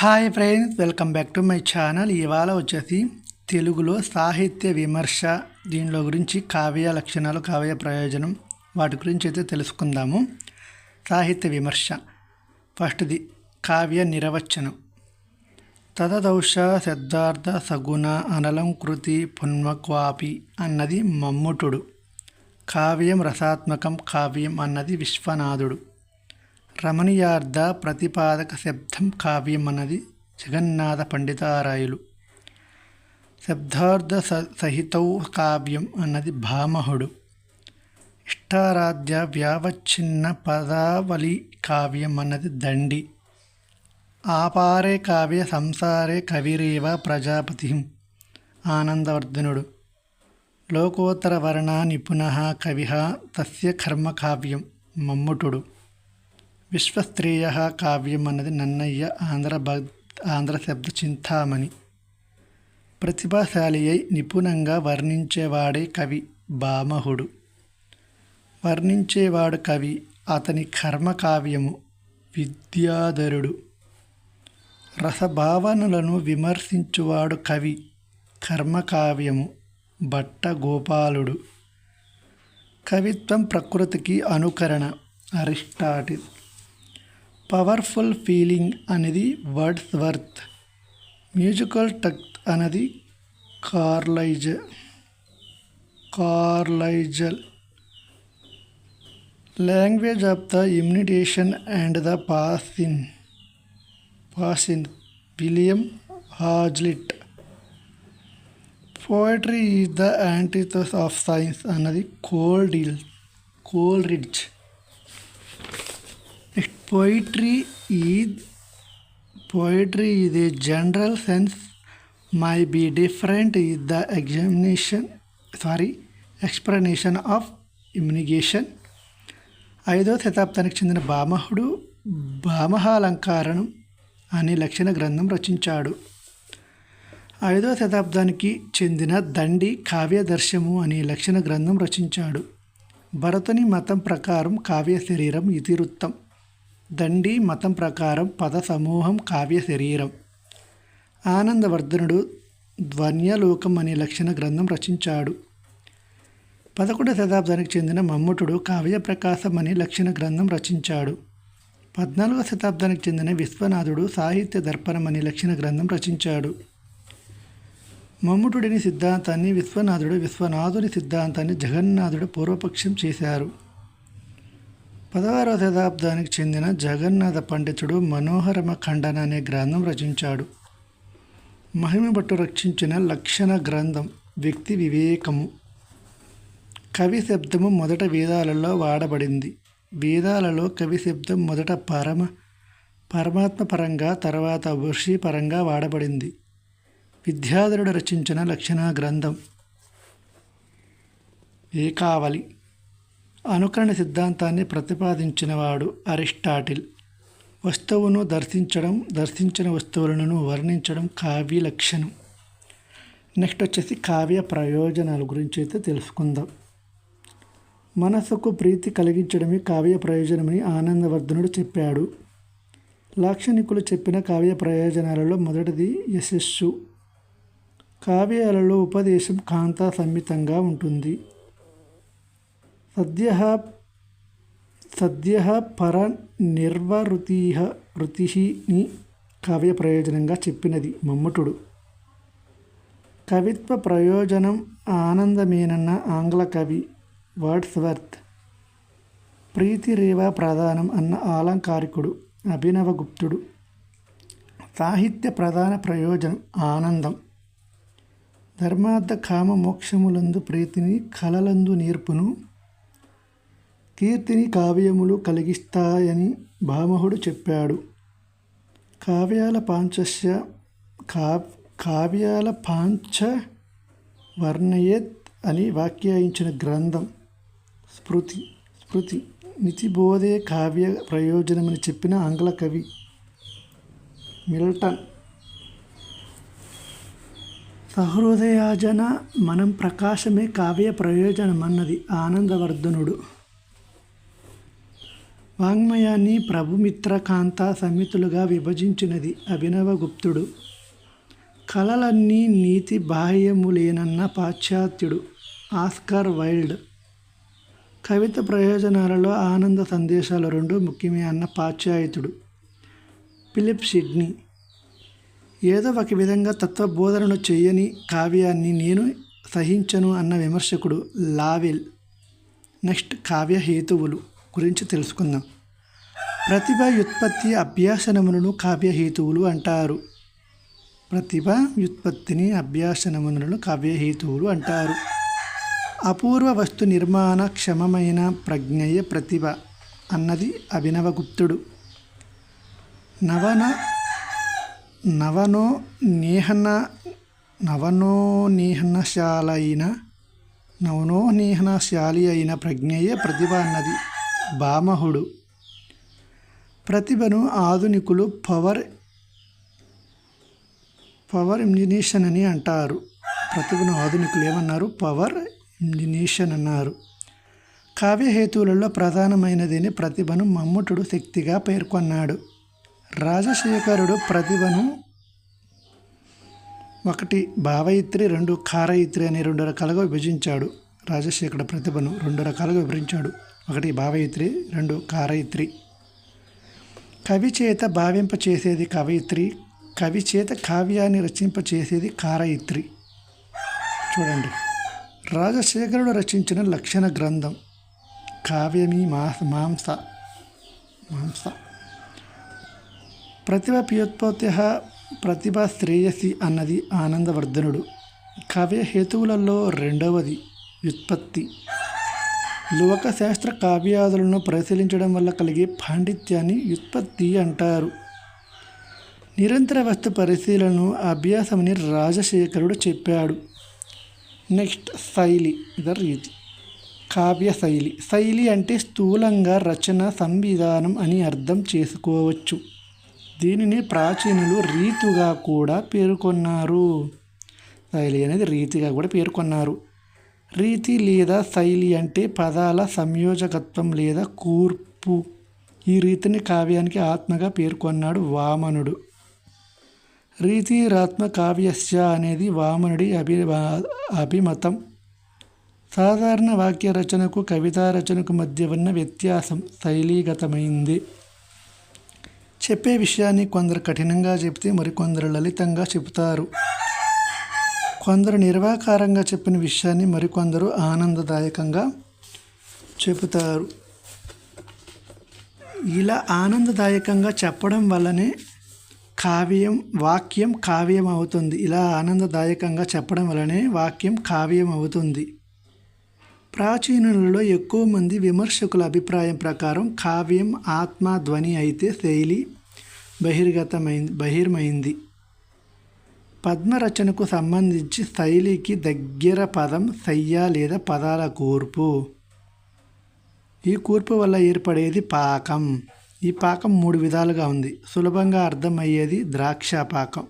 Hi friends welcome back to my channel ఇవాళ వచ్చేసి తెలుగులో సాహిత్య విమర్శ దీనిలో గురించి కావ్య లక్షణాలు కావ్య ప్రయోజనం వాటి గురించి అయితే తెలుసుకుందాము. సాహిత్య విమర్శ. ఫస్ట్ది కావ్య నిరవచనం. తదదౌష శబ్దార్థ సగుణ అనలంకృతి పున్మక్వాపి అన్నది మమ్ముటుడు. కావ్యం రసాత్మకం కావ్యం అన్నది విశ్వనాథుడు. రమణీయార్థ ప్రతిపాదక శబ్దం కావ్యం అన్నది జగన్నాథ పండితారాయులు. శబ్దార్థ స సహితౌ కావ్యం అన్నది భామహుడు. ఇష్టారాధ్య వ్యావచ్ఛిన్న పదావళి కావ్యం అన్నది దండి. ఆపారే కావ్య సంసారే కవిరేవ ప్రజాపతి ఆనందవర్ధనుడు. లోకోత్తర వర్ణ నిపుణ కవి తస్య కర్మకావ్యం మమ్ముటుడు. విశ్వస్త్రీయ కావ్యం అన్నది నన్నయ్య ఆంధ్ర భక్ ఆంధ్ర శబ్ద చింతామణి. ప్రతిభాశాలి అయి నిపుణంగా వర్ణించేవాడే కవి బామహుడు. వర్ణించేవాడు కవి అతని కర్మకావ్యము విద్యాధరుడు. రసభావనలను విమర్శించువాడు కవి కర్మకావ్యము భట్ట గోపాలుడు కవిత్వం ప్రకృతికి అనుకరణ అరిస్టాటిల్ పవర్ఫుల్ ఫీలింగ్ అనేది వర్డ్స్ వర్త్ మ్యూజికల్ టక్త్ అనేది Carlyle Carlyle. Language of the imagination and the passion passion William Hazlitt. Poetry is the antithesis of science అన్నది cold Coleridge. Next is poetry is ఇది general sense may be different is the examination sorry explanation of imagination ఐదో శతాబ్దానికి చెందిన భామహుడు భామహాలంకారణం అనే లక్షణ గ్రంథం రచించాడు. ఐదో శతాబ్దానికి చెందిన దండి కావ్యదర్శము అనే లక్షణ గ్రంథం రచించాడు. భరతుని మతం ప్రకారం కావ్య శరీరం ఇతివృత్తం. దండి మతం ప్రకారం పద సమూహం కావ్య శరీరం. ఆనందవర్ధనుడు ధ్వన్యలోకం అనే లక్షణ గ్రంథం రచించాడు. పదకొండవ శతాబ్దానికి చెందిన మమ్ముటుడు కావ్య ప్రకాశం అనే లక్షణ గ్రంథం రచించాడు. పద్నాలుగవ శతాబ్దానికి చెందిన విశ్వనాథుడు సాహిత్య దర్పణం అనే లక్షణ గ్రంథం రచించాడు. మమ్ముటుడిని సిద్ధాంతాన్ని విశ్వనాథుడు విశ్వనాథుని సిద్ధాంతాన్ని జగన్నాథుడు పూర్వపక్షం చేశారు. పదహారవ శతాబ్దానికి చెందిన జగన్నాథ పండితుడు మనోహరమ ఖండన అనే గ్రంథం రచించాడు. మహిమభట్టు రక్షించిన లక్షణ గ్రంథం వ్యక్తి వివేకము. కవి శబ్దము మొదట వేదాలలో వాడబడింది. వేదాలలో కవి శబ్దం మొదట పరమ పరమాత్మ పరంగా తర్వాత ఋషి పరంగా వాడబడింది. విద్యాధరుడు రచించిన లక్షణ గ్రంథం ఏకావలి అనుకరణ సిద్ధాంతాన్ని ప్రతిపాదించినవాడు అరిస్టాటిల్ వస్తువును దర్శించడం దర్శించిన వస్తువులను వర్ణించడం కావ్య లక్షణం. నెక్స్ట్ వచ్చేసి కావ్య ప్రయోజనాల గురించి అయితే తెలుసుకుందాం. మనసుకు ప్రీతి కలిగించడమే కావ్య ప్రయోజనమని ఆనందవర్ధనుడు చెప్పాడు. లాక్షణికులు చెప్పిన కావ్య ప్రయోజనాలలో మొదటిది యశస్సు. కావ్యాలలో ఉపదేశం కాంతా సమ్మితంగా ఉంటుంది. సద్య సద్య పర నిర్వృతి వృతిని కావ్య ప్రయోజనంగా చెప్పినది మమ్మటుడు. కవిత్వ ప్రయోజనం ఆనందమేనన్న ఆంగ్ల కవి వర్డ్స్వర్త్ ప్రీతిరేవ ప్రధానం అన్న ఆలంకారికుడు అభినవగుప్తుడు సాహిత్య ప్రధాన ప్రయోజనం ఆనందం. ధర్మార్థ కామ మోక్షములందు ప్రీతిని కలలందు నేర్పును కీర్తిని కావ్యములు కలిగిస్తాయని భామహుడు చెప్పాడు. కావ్యాల పాంచస్య కా కావ్యాల పాంచ వర్ణయేత్ అని వ్యాఖ్యాయించిన గ్రంథం. స్మృతి స్మృతి నితిబోధే కావ్య ప్రయోజనమని చెప్పిన ఆంగ్ల కవి మిల్టన్. సహృదయాజన మనం ప్రకాశమే కావ్య ప్రయోజనమన్నది ఆనందవర్ధనుడు. వాంగ్మయాన్ని ప్రభుమిత్రకాంత సమితులుగా విభజించినది అభినవగుప్తుడు. కళలన్నీ నీతి బాహ్యములేనన్న పాశ్చాత్యుడు ఆస్కార్ వైల్డ్. కవిత ప్రయోజనాలలో ఆనంద సందేశాలు రెండు ముఖ్యమే అన్న పాశ్చాత్యుడు ఫిలిప్ సిడ్నీ ఏదో ఒక విధంగా తత్వబోధనను చేయని కావ్యాన్ని నేను సహించను అన్న విమర్శకుడు లావెల్. నెక్స్ట్ కావ్య హేతువులు గురించి తెలుసుకుందాం. ప్రతిభ వ్యుత్పత్తి అభ్యాసనములను కావ్యహేతువులు అంటారు. ప్రతిభ వ్యుత్పత్తిని అభ్యాసనములను కావ్యహేతువులు అంటారు. అపూర్వ వస్తు నిర్మాణ క్షమమైన ప్రజ్ఞయ ప్రతిభ అన్నది అభినవగుప్తుడు. నవన నవనో నేహన నవనోనేహనశాలైన నవనోనేహనశాలి అయిన ప్రజ్ఞయే ప్రతిభ అన్నది. భామహుడు ప్రతిభను ఆధునికులు పవర్ పవర్ ఇమ్జినేషన్ అని అంటారు. ప్రతిభను ఆధునికులు ఏమన్నారు? పవర్ ఇమ్జినేషన్ అన్నారు. కావ్యహేతువులలో ప్రధానమైనదని ప్రతిభను మమ్ముటుడు శక్తిగా పేర్కొన్నాడు. రాజశేఖరుడు ప్రతిభను ఒకటి భావయిత్రి రెండు కారయిత్రి అనే రెండు రకాలుగా విభజించాడు. రాజశేఖరుడు ప్రతిభను రెండు రకాలుగా వివరించాడు. ఒకటి భావయిత్రి రెండు కారయిత్రి. కవి చేత భావింప చేసేది కవయిత్రి కవి చేత కావ్యాన్ని రచింప చేసేది కారయిత్రి. చూడండి. రాజశేఖరుడు రచించిన లక్షణ గ్రంథం కావ్యమి మాస మాంస మాంస. ప్రతిభ ప్యోత్పత్తి ప్రతిభ శ్రేయసి అన్నది ఆనందవర్ధనుడు. కావ్య హేతువులలో రెండవది వ్యుత్పత్తి. లోకశాస్త్ర కావ్యాదులను పరిశీలించడం వల్ల కలిగే పాండిత్యాన్ని వ్యుత్పత్తి అంటారు. నిరంతర వస్తు పరిశీలనను అభ్యాసమని రాజశేఖరుడు చెప్పాడు. నెక్స్ట్ శైలి ఇద రీతి కావ్య శైలి శైలి అంటే స్థూలంగా రచన సంవిధానం అని అర్థం చేసుకోవచ్చు. దీనిని ప్రాచీనులు రీతుగా కూడా పేర్కొన్నారు. శైలి అనేది రీతిగా కూడా పేర్కొన్నారు. రీతి లేదా శైలి అంటే పదాల సంయోజకత్వం లేదా కూర్పు. ఈ రీతిని కావ్యానికి ఆత్మగా పేర్కొన్నాడు వామనుడు. రీతిరాత్మ కావ్యస్య అనేది వామనుడి అభి అభిమతం. సాధారణ వాక్య రచనకు కవితా రచనకు మధ్య ఉన్న వ్యత్యాసం శైలీగతమైంది. చెప్పే విషయాన్ని కొందరు కఠినంగా చెబితే మరికొందరు లలితంగా చెబుతారు. కొందరు నిర్వాకారంగా చెప్పిన విషయాన్ని మరికొందరు ఆనందదాయకంగా చెబుతారు. ఇలా ఆనందదాయకంగా చెప్పడం వల్లనే కావ్యం వాక్యం కావ్యం అవుతుంది. ఇలా ఆనందదాయకంగా చెప్పడం వల్లనే వాక్యం కావ్యం అవుతుంది. ప్రాచీనులలో ఎక్కువ మంది విమర్శకుల అభిప్రాయం ప్రకారం కావ్యం ఆత్మ ధ్వని అయితే శైలి బహిర్గతమైంది బహిర్మైంది పద్మరచనకు సంబంధించి శైలికి దగ్గర పదం శయ్య లేదా పదాల కూర్పు. ఈ కూర్పు వల్ల ఏర్పడేది పాకం. ఈ పాకం మూడు విధాలుగా ఉంది. సులభంగా అర్థమయ్యేది ద్రాక్ష పాకం.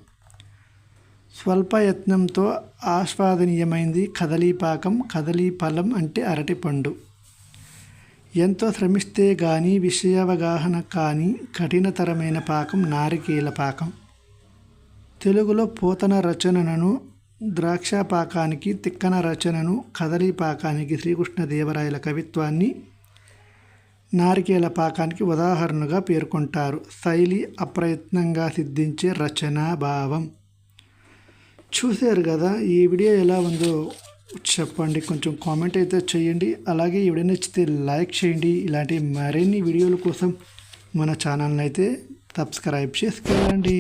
స్వల్ప యత్నంతో ఆస్వాదనీయమైంది కదలీపాకం కదలీఫలం అంటే అరటిపండు ఎంతో శ్రమిస్తే కానీ విషయావగాహన కానీ కఠినతరమైన పాకం నారికేల పాకం. తెలుగులో పోతన రచనను ద్రాక్ష పాకానికి తిక్కన రచనను కదలీ పాకానికి శ్రీకృష్ణదేవరాయల కవిత్వాన్ని నారికేల పాకానికి ఉదాహరణగా పేర్కొంటారు. శైలి అప్రయత్నంగా సిద్ధించే రచనా భావం చూశారు కదా ఈ వీడియో ఎలా ఉందో చెప్పండి. కొంచెం కామెంట్ అయితే చేయండి. అలాగే ఈ నచ్చితే లైక్ చేయండి. ఇలాంటి మరిన్ని వీడియోల కోసం మన ఛానల్ని అయితే సబ్స్క్రైబ్ చేసుకోండి